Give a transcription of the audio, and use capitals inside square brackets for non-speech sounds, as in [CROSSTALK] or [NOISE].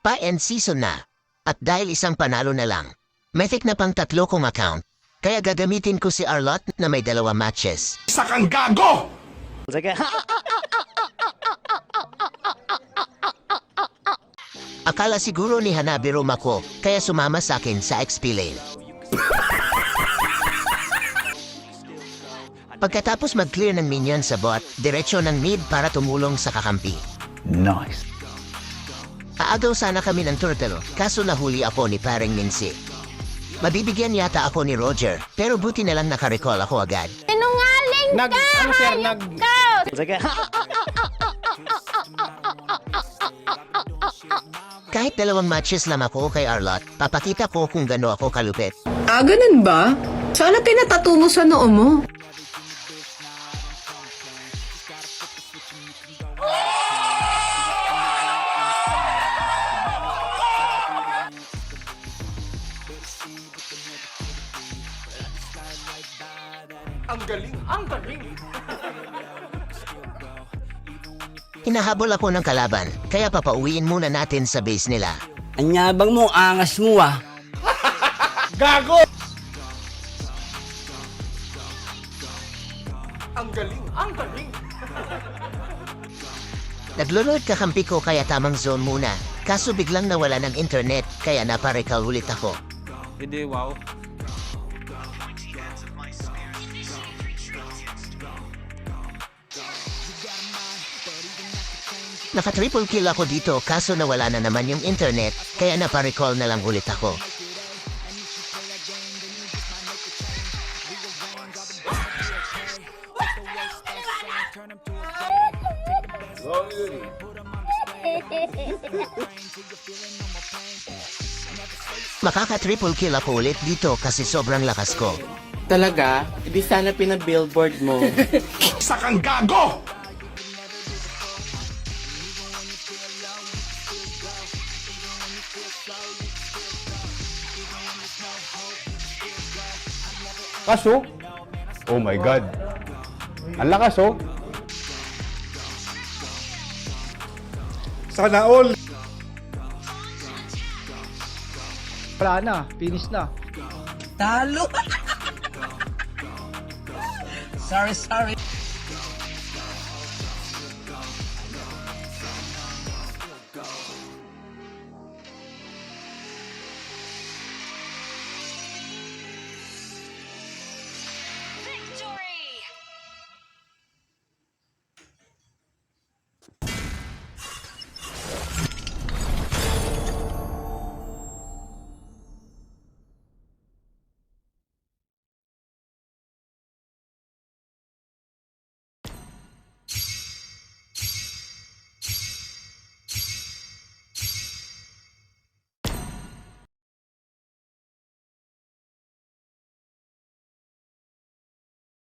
Pa-end season na. At dahil isang panalo na lang, Mythic na pang tatlo kong account. Kaya gagamitin ko si Arlot na may dalawa matches. Isa kang gago! Sige. Akala siguro ni Hanabi room ako, kaya sumama sa akin sa XP lane. Pagkatapos mag-clear ng minion sa bot, diretsyo ng mid para tumulong sa kakampi. Nice. Aagaw sana kami ng turtle, kaso nahuli ako ni paring Mincy. Mabibigyan yata ako ni Roger, pero buti na lang nakarecall ako agad. Sinungaling Nag, ka! ano sir, hayop nag, ka! Sige. Kahit dalawang matches lang ako kay Arlot, papakita ko kung gano ako kalupit. Ah, ganun ba? Sana pinatato mo sa noo mo. Ang galing, ang galing. Hinahabol ako ng kalaban, kaya papauwiin muna natin sa base nila. Anyabang mo, angas mo ah. [LAUGHS] Gago! Ang galing, ang galing. [LAUGHS] Naglulod kakampi ko kaya tamang zone muna. Kaso biglang nawala ng internet, kaya naparekal ulit ako. Hindi, wow. Naka-triple kill ako dito kaso nawala na naman yung internet, kaya naparecall na lang ulit ako. Makaka-triple kill ako ulit dito kasi sobrang lakas ko. Talaga? Hindi sana pinabillboard mo. [LAUGHS] Isa kang gago! Kaso, oh my God. Ang lakas oh. Sana all! Wala na, finish na. Talo! [LAUGHS] sorry, sorry.